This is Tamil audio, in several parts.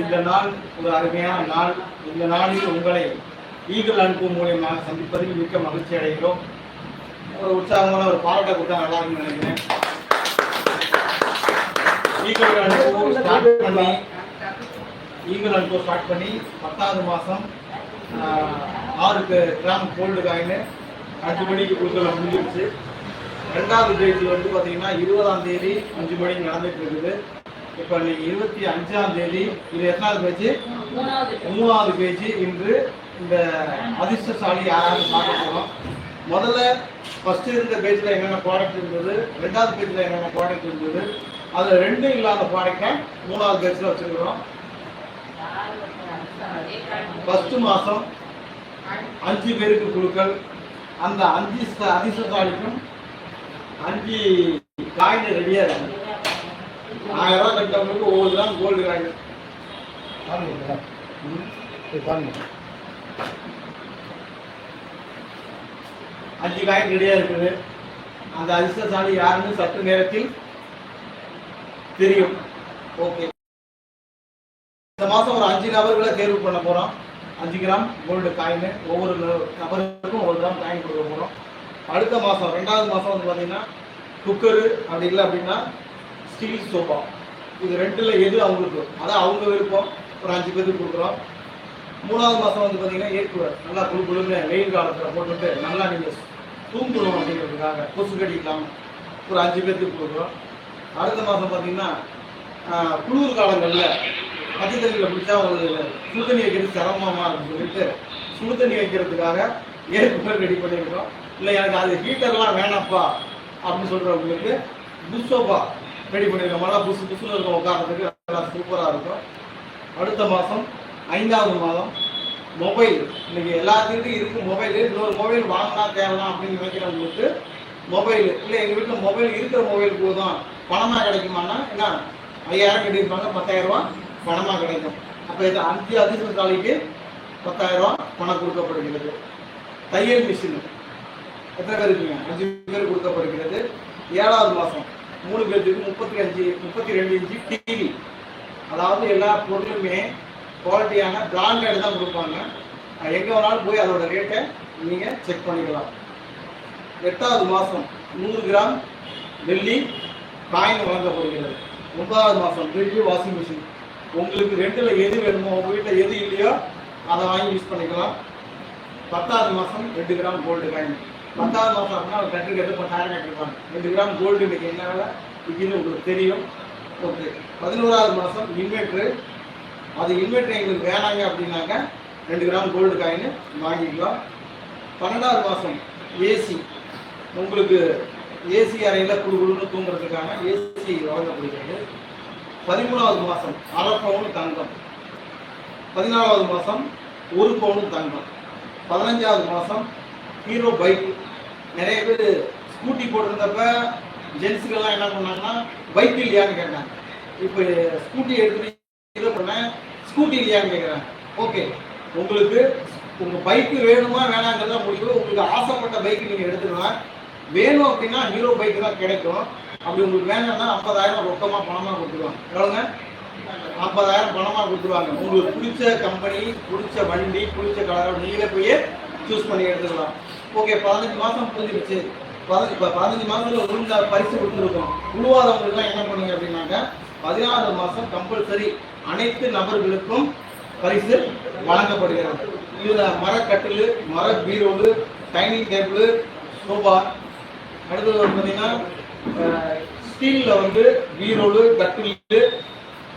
இந்த நாள் ஒரு அருமையான நாள். இந்த நாளில் உங்களை ஈகிள் அனுப்பு மூலியமாக சந்திப்பதில் மிக்க மகிழ்ச்சி அடைகிறோம். ஒரு உற்சாகமான ஒரு பாராட்ட கொடுத்தா நல்லா இருக்கும்னு நினைக்கிறேன். ஈகிள் அனுப்பு ஸ்டார்ட் பண்ணி ஈகிள் அனுப்பு ஸ்டார்ட் பண்ணி பத்தாவது மாதம் ஆறுக்கு கிராம் கோல்டு காயின் அஞ்சு மணிக்கு கொடுக்கல முடிஞ்சிருச்சு. ரெண்டாவது டேட்டில் வந்து பார்த்தீங்கன்னா இருபதாம் தேதி அஞ்சு மணிக்கு நடந்துட்டு இருக்குது. இப்போ இன்னைக்கு இருபத்தி அஞ்சாம் தேதி இது எத்தனாவது பேஜ் மூணாவது பேஜ் இன்று இந்த அதிர்ஷ்டசாலி யாராவது பார்க்க போகிறோம் முதல்ல ஃபர்ஸ்ட் இருந்த பேஜில் என்னென்ன ப்ராடக்ட் இருந்தது? ரெண்டாவது பேஜில் என்னென்ன ப்ராடக்ட் இருந்தது? அதில் ரெண்டும் இல்லாத ப்ராடக்டை மூணாவது பேஜில் வச்சுருக்கிறோம் ஃபர்ஸ்ட் மாதம் அஞ்சு பேருக்கு குழுக்கள். அந்த அஞ்சு அதிர்ஷ்டசாலிக்கும் அஞ்சு காயின் ரெடியாக இருக்கு. ஆயிரம் ரூபாய் கட்டவங்களுக்கு ஒவ்வொரு தான் கோல்டு காயின் அஞ்சு காயின் கிடையா இருக்குது. அந்த அதிர்ஷ்டசாலி யாருன்னு சற்று நேரத்தில் தெரியும். ஓகே இந்த மாதம் ஒரு அஞ்சு நபர்களை தேர்வு பண்ண போகிறோம் அஞ்சு கிராம் கோல்டு காயின் ஒவ்வொரு நபருக்கும் ஒரு கிராம் காயின் கொடுக்க போகிறோம் அடுத்த மாதம் ரெண்டாவது மாதம் வந்து பார்த்தீங்கன்னா குக்கரு அப்படி இல்லை அப்படின்னா ஸ்டீல் சோஃபா. இது ரெண்டில் எது அவங்களுக்கு? அதான் அவங்க விருப்பம். ஒரு அஞ்சு பேருக்கு கொடுக்குறோம். மூணாவது மாதம் வந்து பார்த்தீங்கன்னா ஏற்குவர் நல்லா குழு குழுன்னு வெயில் காலத்தில் போட்டுட்டு நல்லா நீங்கள் தூங்கணும் அப்படிங்கிறதுக்காக கொசு கடிக்கலாம் ஒரு அஞ்சு பேருக்கு கொடுக்குறோம். அடுத்த மாதம் பார்த்தீங்கன்னா குளிர் காலங்களில் பச்சை தண்ணியில் பிடிச்சா ஒரு சுடு தண்ணி வைக்கிறது சிரமமாக இருக்குன்னு சொல்லிட்டு சுடு தண்ணி வைக்கிறதுக்காக ஏற்குவர் ரெடி பண்ணியிருக்கிறோம். இல்லை எனக்கு அது ஹீட்டர்லாம் வேணாப்பா அப்படின்னு சொல்கிறவங்களுக்கு புஷ்சோபா ரெடி பண்ணியிருக்கோம் புதுசு புசு புசுன்னு இருக்கும் உட்காரத்துக்கு நல்லா சூப்பராக இருக்கும். அடுத்த மாதம் ஐந்தாவது மாதம் மொபைல் இன்னைக்கு எல்லாத்துக்கிட்டும் இருக்கு மொபைல் இன்னொரு மொபைல் வாங்கினா தேவலாம் அப்படின்னு நினைக்கிறவங்களுக்கு மொபைல் இல்லை எங்கள் வீட்டில் மொபைல் இருக்கிற மொபைல் போதும். பணமாக கிடைக்குமான்னா என்ன? ஐயாயிரம் கட்டியிருப்பாங்க பத்தாயிரம் ரூபா பணமாக கிடைக்கும். அப்போ இது அஞ்சு அதிர்ஷ்டசாலிக்கு பத்தாயிரம் ரூபா பணம் கொடுக்கப்படுகிறது. தையல் மிஷின் எத்தனை பேர் இருக்கீங்க? அஞ்சு பேர் கொடுக்கப்படுகிறது. ஏழாவது மாதம் மூணு பேர்த்துக்கு முப்பத்தி அஞ்சு முப்பத்தி ரெண்டு இன்ச்சு டிவி அதாவது எல்லா பொருளுமே குவாலிட்டியான பிராண்டட் தான் கொடுப்பாங்க. எங்கே வேணாலும் போய் அதோட ரேட்டை நீங்கள் செக் பண்ணிக்கலாம். எட்டாவது மாதம் நூறு கிராம் வெள்ளி காயின் வழங்கப்படுகிறது. ஒன்பதாவது மாதம் ஃப்ரிட்ஜு வாஷிங் மிஷின் உங்களுக்கு ரெண்டில் எது வேணுமோ உங்கள் வீட்டில் எது இல்லையோ அதை வாங்கி யூஸ் பண்ணிக்கலாம். பத்தாவது மாதம் ரெண்டு கிராம் கோல்டு காயின் பத்தாவது மாதம் அப்படின்னா ஒரு கட்டு கட்டு பத்தாயிரம் கட்டிருப்பாங்க ரெண்டு கிராம் கோல்டு இன்னைக்கு என்ன வேலை? விற்கிது உங்களுக்கு தெரியும். ஓகே. பதினோராவது மாதம் இன்வெர்ட்ரு அது இன்வெர்ட்ரு எங்களுக்கு வேணாங்க அப்படின்னாக்க ரெண்டு கிராம் கோல்டு காயின் வாங்கிக்கலாம். பன்னெண்டாவது மாதம் ஏசி உங்களுக்கு ஏசி அறையில் குழு குழுன்னு தூங்குறதுக்கான ஏசி வழங்கப்படுகிறது பதிமூணாவது மாதம் அரை பவுன் தங்கம். பதினாலாவது மாதம் ஒரு பவுன் தங்கம். பதினஞ்சாவது மாதம் ஹீரோ பைக். நிறைய பேர் ஸ்கூட்டி போட்டிருந்தப்ப ஜென்ஸுக்கெல்லாம் என்ன பண்ணாங்கன்னா பைக் இல்லையான்னு கேட்டாங்க. இப்போ ஸ்கூட்டி எடுத்துட்டு இதை பண்ணேன் ஸ்கூட்டி இல்லையான்னு கேட்குறாங்க ஓகே உங்களுக்கு உங்கள் பைக்கு வேணுமா வேணாங்கிறத முடிவு. உங்களுக்கு ஆசைப்பட்ட பைக் நீங்கள் எடுத்துக்கலாம் வேணும் அப்படின்னா ஹீரோ பைக் தான் கிடைக்கும். அப்படி உங்களுக்கு வேணும்னா ஐம்பதாயிரம் ரொக்கமாக பணமாக கொடுத்துருவாங்க. எவ்வளோங்க ஐம்பதாயிரம் பணமாக கொடுத்துருவாங்க. உங்களுக்கு பிடிச்ச கம்பெனி பிடிச்ச வண்டி பிடிச்ச கலர் நீங்களே போய் சூஸ் பண்ணி எடுத்துக்கலாம். ஓகே பதினஞ்சு மாதம் புரிஞ்சிருச்சு. பதினஞ்சு இப்போ பதினஞ்சு மாதத்தில் உளுந்த பரிசு கொடுத்துருக்கோம். உழுவாதவங்களுக்குலாம் என்ன பண்ணுங்க அப்படின்னாக்க பதினாறு மாதம் கம்பல்சரி அனைத்து நபர்களுக்கும் பரிசு வழங்கப்படுகிறது. இதில் மரக்கட்டில் மர பீரோடு டைனிங் டேபிள் சோபா. அடுத்தது வந்து பார்த்தீங்கன்னா ஸ்டீலில் வந்து பீரோடு கட்டில்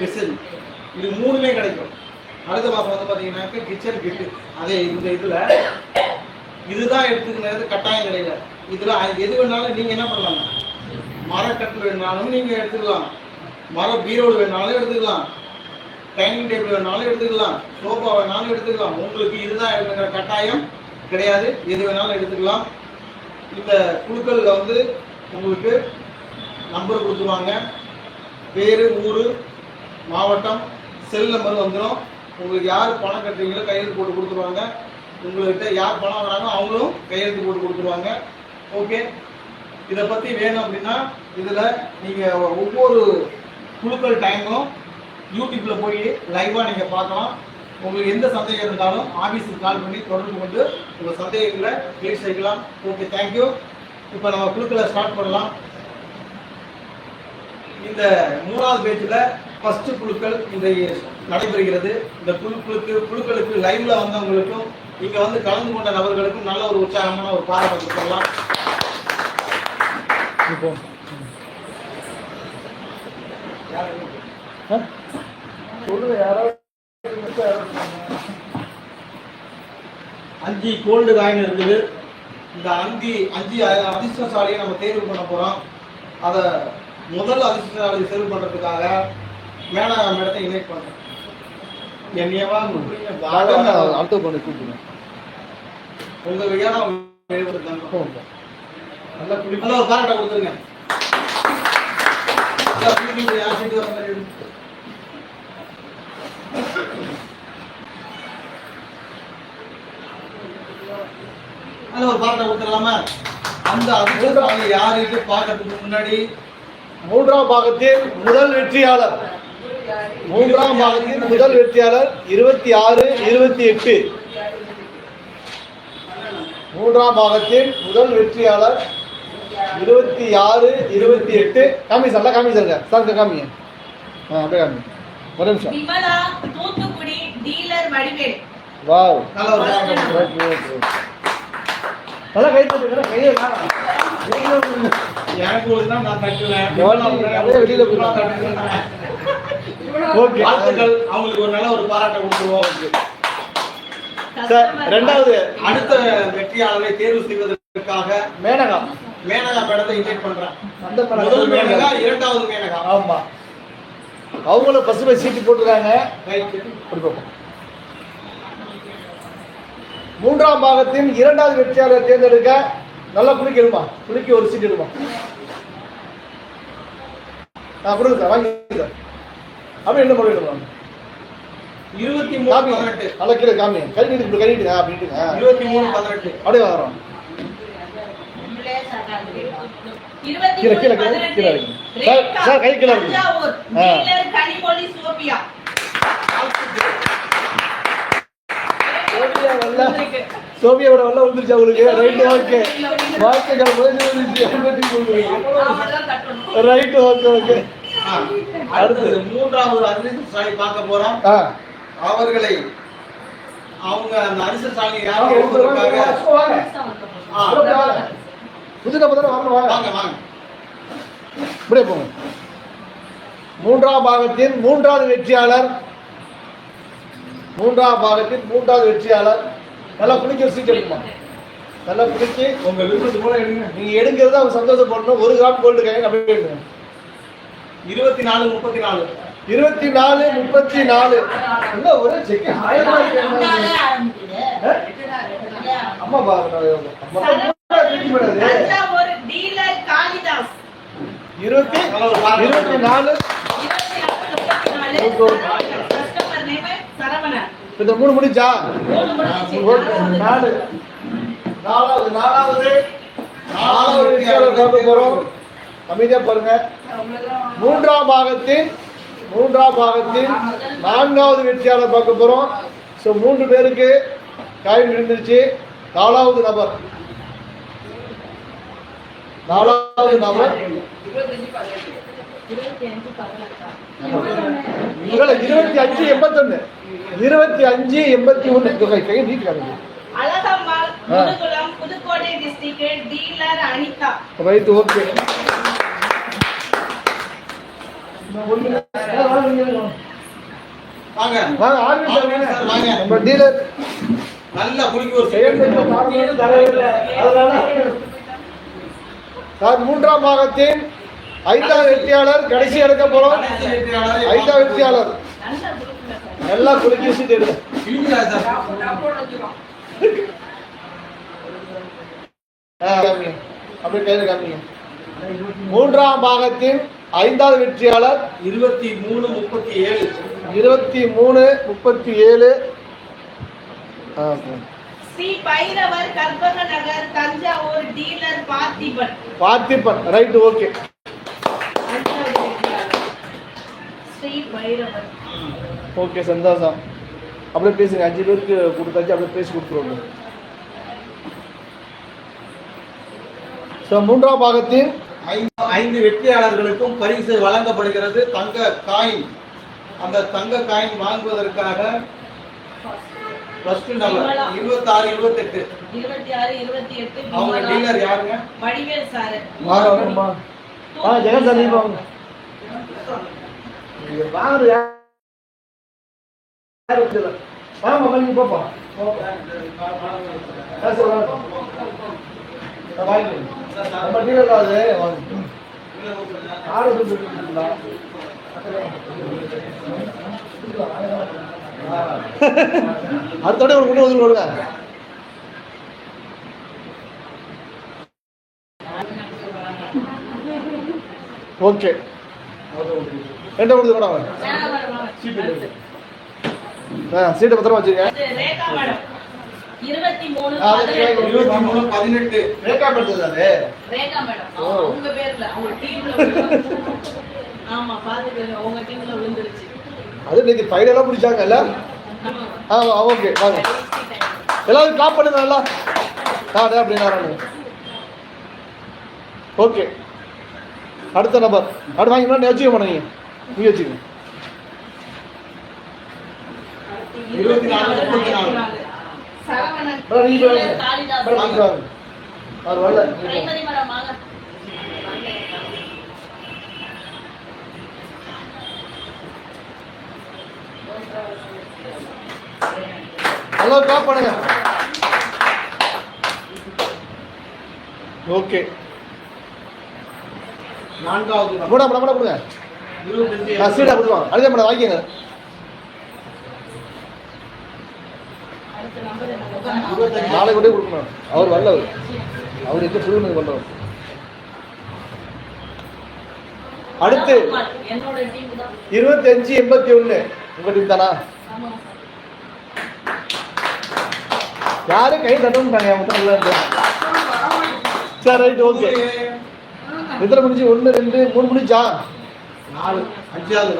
விசில். இது மூணுமே கிடைக்கும். அடுத்த மாதம் வந்து பார்த்தீங்கன்னாக்க கிச்சன் கிட்டு அதே இந்த இதில் இதுதான் எடுத்துக்கிறது கட்டாயம் கிடையாது இதில் எது வேணாலும் நீங்கள் என்ன பண்ணலாம்? மரக்கட்டில் வேணாலும் நீங்கள் எடுத்துக்கலாம். மர பீரோடு வேணாலும் எடுத்துக்கலாம். டைனிங் டேபிள் வேணாலும் எடுத்துக்கலாம். சோஃபா வேணாலும் எடுத்துக்கலாம். உங்களுக்கு இதுதான் எடுக்கிற கட்டாயம். கிடையாது. எது வேணாலும் எடுத்துக்கலாம். இந்த குழுக்களில் வந்து உங்களுக்கு நம்பர் கொடுத்துருவாங்க. பேர் ஊர் மாவட்டம் செல் நம்பர் வந்துடும் உங்களுக்கு யார் பணம் கட்டுறீங்களோ கையெழுத்து போட்டு கொடுத்துருவாங்க. உங்கள்கிட்ட யார் பணம் வராங்களோ அவங்களும் கையெழுத்து போட்டு கொடுத்துருவாங்க. ஓகே இதை பற்றி வேணும் அப்படின்னா இதில் நீங்கள் ஒவ்வொரு குழுக்கள் டைமும் யூடியூப்பில் போய் லைவாக நீங்கள் பார்க்கலாம். உங்களுக்கு எந்த சந்தேகம் இருந்தாலும் ஆஃபீஸுக்கு கால் பண்ணி தொடர்பு கொண்டு உங்கள் சந்தேகங்களை கிளியர் செய்யலாம். ஓகே தேங்க்யூ இப்போ நம்ம குழுக்களை ஸ்டார்ட் பண்ணலாம். இந்த மூணாவது பேஜில் ஃபர்ஸ்ட் குழுக்கள் இன்றைய நடைபெறுகிறது. இந்த குழுக்களுக்கு குழுக்களுக்கு லைவ்ல வந்தவங்களுக்கும் இங்க வந்து கலந்து கொண்ட நபர்களுக்கும் நல்ல ஒரு உற்சாகமான ஒரு பாராட்டு கொடுக்கலாம் இப்போ. சொல்லுங்க யாராவது அஞ்சு கோல்டு காயின் இருக்குது. இந்த அஞ்சு அஞ்சு அதிர்ஷ்டசாலியை நம்ம தேர்வு பண்ண போறோம். அதை முதல் அதிர்ஷ்டசாலியை தேர்வு பண்றதுக்காக மேடம் மேடத்தை இன்வைட் பண்றேன். என்னையவா அடுத்த பொண்ணு கூப்பிடுங்க உங்க போங்க. நல்லா நல்லா ஒரு பாராட்ட கொடுத்துருங்க. நல்ல ஒரு பாராட்ட கொடுத்துடலாமா? அந்த அதிர்ஷ்டசாலி யாருக்கு பார்க்கறதுக்கு முன்னாடி? மூன்றாம் பாகத்தின் முதல் வெற்றியாளர். மூன்றாம் பாகத்தின் முதல் வெற்றியாளர் இருபத்தி ஆறு இருபத்தி எட்டு. மூன்றாம் பாகத்தின் முதல் வெற்றியாளர் இருபத்தி ஆறு இருபத்தி எட்டு. காமி சார் காமி சார் சார் காமிங்க. ஆ அப்படியே காமி ஒரு நிமிஷம். விமலா தூத்துக்குடி டீலர் வடிவேல். வாவ். நல்ல கை தட்டுங்க கையை. எனக்கு ஒரு தான் நான் தட்டுவேன். வெளியில போயிடலாம். வாழ்த்துக்கள். அவங்களுக்கு ஒரு நல்ல ஒரு பாராட்டை கொடுத்துருவோம். சார் ரெண்டாவது. அடுத்த வெற்றியாளரை தேர்வு செய்வதற்காக மேனகா. மேனகா இன்வைட் பண்றேன் முதல் மேனகா. இரண்டாவது மேனகா. ஆமா. அவங்களும் பசுமை சீட்டு போட்டுருக்காங்க. மூன்றாம் பாகத்தின் இரண்டாவது வெற்றியாளரை தேர்ந்தெடுக்க நல்லா குளிக்க எடுமா? குளிக்க ஒரு சீட் எடுமா? கொடுங்க சார் வாங்கி சார் அப்படியே என்ன பண்ணிடுவோம் இருபத்தி மூணு காமி பதினெட்டு. கீழே காமி. கை நீட்டு இப்படி கை நீட்டுங்க. இருபத்தி மூணு பதினெட்டு. அப்படியே வரோம் கீழே, கீழே, கீழே. சார், கை கீழே வரல சோபியாவோட வரல வந்துருச்சு அவங்களுக்கு. ரைட்டு ஓகே வாழ்க்கைகள் ரைட்டு ஓகே ஓகே அடுத்தது மூன்றாவது அதிர்ஷ்டசாலி பார்க்க போறோம். அவர்களை அவங்க அந்த அதிர்ஷ்டசாலி வாங்க, யாரும் ஒருத்தர் வாங்க, எழுதுவதற்காக வாங்க. வாங்க. வாங்க. வாங்க. வாங்க. வாங்க இப்படியே போங்க. மூன்றாம் பாகத்தின் மூன்றாவது வெற்றியாளர். மூன்றாம் பாகத்தின் மூன்றாவது வெற்றியாளர். நல்லா குளிக்க சீட் எடுக்குமா நல்லா குளிச்சு உங்க விருப்பத்து போல எடுங்க. நீங்க எடுக்கிறது அவங்க சந்தோஷப்படணும் ஒரு கிராம் கோல்டு கைங்க அப்படியே எடுங்க. இருபத்தி நாலு முப்பத்தி நாலு இருபத்தி நாலு முப்பத்தி நாலு என்ன ஒரே செக் அம்மா இருபத்தி இருபத்தி நாலு இந்த மூணு முடிஞ்சா? நாலு நாலாவது நாலாவது. நாலாவது போறோம். அமைதியா பாருங்க. மூன்றாம் பாகத்தின் மூன்றாம் பாகத்தின் நான்காவது வெற்றியாளர் பார்க்க போறோம். ஸோ மூன்று பேருக்கு காயம் விழுந்துருச்சு நாலாவது நபர். நாலாவது நபர். இருபத்தி அஞ்சு எண்பத்தொன்னு. இருபத்தி அஞ்சு எண்பத்தி ஒன்று கை நீட்டுக்காங்க Azhagammal Pudukkottai district dealer Anitha. Right okay வாங்க. வாங்க ஆர்மி சார் வாங்க. நம்ம டீலர் நல்லா குளிக்க ஒரு சார் மூன்றாம் பாகத்தின் ஐந்தாவது வெற்றியாளர் கடைசி எடுக்க போறோம். ஐந்தாவது வெற்றியாளர். நல்ல குளிக்க ஆ, காமிங்க. அப்படியே கையில காமிங்க. மூன்றாம் பாகத்தின் ஐந்தாவது வெற்றியாளர் இருபத்தி மூணு முப்பத்தி ஏழு. இருபத்தி மூணு முப்பத்தி ஏழு. பார்த்திபன். ரைட் ஓகே ஓகே சந்தோஷம். அப்படியே பேசுங்க. அஞ்சு பேருக்கு கொடுத்தாச்சு அப்படியே பேசி கொடுத்துருவோம். ஸோ மூன்றாம் பாகத்தின் ஐந்து ஐந்து வெற்றியாளர்களுக்கும் பரிசு வழங்கப்படுகிறது. தங்க காயின் அந்த தங்க காயின் வாங்குவதற்காக ஃபர்ஸ்ட் நம்பர் இருபத்தாறு இருபத்தெட்டு. இருபத்தி ஆறு இருபத்தி எட்டு அவங்க டீலர் யாருங்க? வடிவேல் சாரு. வாங்க வாங்கம்மா. ஆ ஜெகன் சார் நீங்க யார் போப்பா. வாங்க. தான் அது வாங்க ஆறு அடுத்தோட ஒரு முன்னே ஒதுங்க கொடுங்க. ஓகே. என்ன கொடுத்து கூட அவன்? சீட்டை பத்திரமா மேடம். இருபத்தி மூணு. இருபத்தி மூணு பதினெட்டு. ரேகா அது ரேகா மேடம். ஓ. உங்க பேர்ல அவங்க டீம்ல ஆமா பாத்துக்கோங்க உங்க டீம்ல விழுந்துருச்சு. அது இன்னைக்கு ஃபைனலாக பிடிச்சாங்கல்ல ஆமா. ஆ ஓகே வாங்க. எல்லாரும் கிளாப் பண்ணுங்க நல்லா. அதே அப்படி நான் ஓகே. அடுத்த நம்பர் அடுத்து வாங்கிக்கலாம் நீ வச்சுக்க மாட்டேங்க நீங்க வச்சுக்கோங்க. இருபத்தி நாலு, முப்பத்தி நாலு. அவர் வரல நல்லா கிளாப் பண்ணுங்க ஓகே நான்காவது மேடம் மேடம் மேடம் கொடுங்க அதே மேடம் வாங்கிக்கங்க அடுத்த நம்பர் என்ன இருபத்தஞ்சு நாளை கூட கொடுக்கணும் அவர் வரல அவர் எங்க புது பண்ணுறோம் அடுத்து தான் இருபத்தஞ்சு எண்பத்தி ஒன்று உங்க டீம் தானா? யாரும் கை தட்டணுட்டாங்க மொத்தம் நல்லா இருக்கு சரி ரைட் ஓகே எத்தனை முடிஞ்சு? ஒன்று ரெண்டு மூணு முடிஞ்சா? நாலு அஞ்சாவது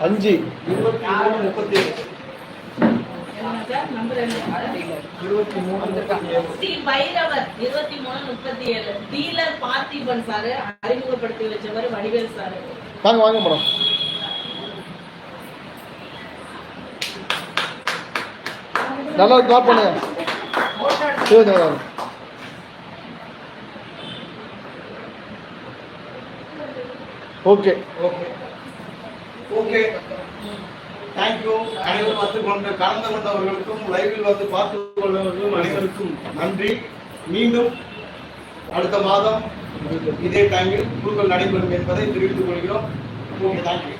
அஞ்சு. இருபத்தி மூணு முப்பத்தி ஏழு என்ன சார் நம்பர் என்ன இருபத்தி மூணு முப்பத்தி ஏழு ஸ்ரீ பைரவர் இருபத்தி மூணு முப்பத்தி ஏழு டீலர் பார்த்திபன் சாரு அறிமுகப்படுத்தி வச்சவர் வடிவேல் சாரு. வாங்க வாங்க மேடம். நல்லா கிளாப் பண்ணுங்க. சரி madam okay okay okay thank you அனைவரும் வந்து கொண்டு கலந்து கொண்டவர்களுக்கும் லைவில் வந்து பார்த்து கொண்டவர்களும் அனைவருக்கும் நன்றி. மீண்டும் அடுத்த மாதம் இதே டைமில் குழுக்கள் நடைபெறும் என்பதை தெரிவித்துக் கொள்கிறோம். Okay thank you